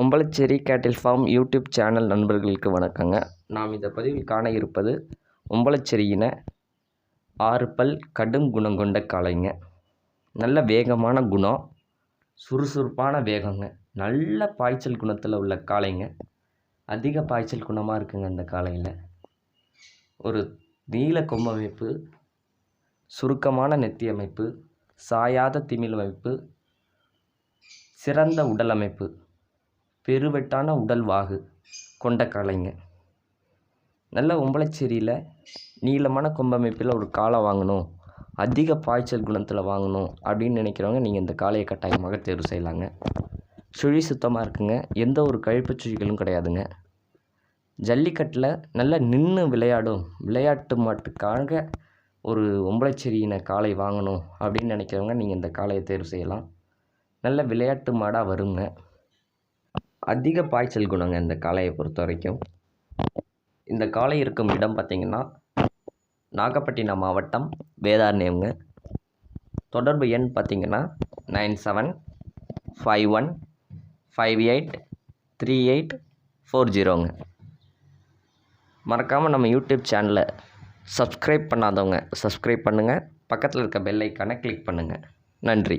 உம்பளச்சேரி கேட்டில் form YouTube channel நண்பர்களுக்கு வணக்கங்க. நாம் இந்த பதிவில் காண இருப்பது உம்பளச்சேரியின ஆறு பல் கடும் குணம் கொண்ட காளைங்க. நல்ல வேகமான குணம் சுறுசுறுப்பான வேகங்க. நல்ல பாய்ச்சல் குணத்தில் உள்ள காளைங்க. அதிக பாய்ச்சல் குணமாக இருக்குங்க அந்த காளையில். ஒரு நீல கொம்பமைப்பு சுருக்கமான நெத்தி அமைப்பு சாயாத திமில் அமைப்பு சிறந்த உடல் அமைப்பு பெருவெட்டான உடல் வாகு கொண்ட காளைங்க நல்ல ஒம்பளச்சேரியில் நீளமான கொம்பமைப்பில் ஒரு காளை வாங்கணும் அதிக பாய்ச்சல் குணத்தில் வாங்கணும் அப்படின்னு நினைக்கிறவங்க நீங்கள் இந்த காளையை கட்டாயமாக தேர்வு செய்யலாங்க. சுழி சுத்தமாக இருக்குங்க. எந்த ஒரு கழிப்பு சுழிகளும் கிடையாதுங்க. ஜல்லிக்கட்டில் நல்லா நின்று விளையாடும் விளையாட்டு மாட்டுக்காக ஒரு ஒம்பளச்சேரியின காளை வாங்கணும் அப்படின்னு நினைக்கிறவங்க நீங்கள் இந்த காளையை தேர்வு செய்யலாம். நல்ல விளையாட்டு மாடாக வருங்க. அதிக பாய்ச்சல் குணங்க இந்த காளையை பொறுத்த வரைக்கும் இந்த காளை இருக்கும் இடம் பார்த்திங்கன்னா நாகப்பட்டினம் மாவட்டம் வேதாரண்யம்ங்க. தொடர்பு எண் பார்த்திங்கன்னா nine seven five one five eight three eight four ஜீரோங்க. மறக்காமல் நம்ம யூடியூப் சேனலை சப்ஸ்கிரைப் பண்ணாதவங்க சப்ஸ்கிரைப் பண்ணுங்கள் பக்கத்தில் இருக்க பெல் ஐக்கானை கிளிக் பண்ணுங்கள் நன்றி.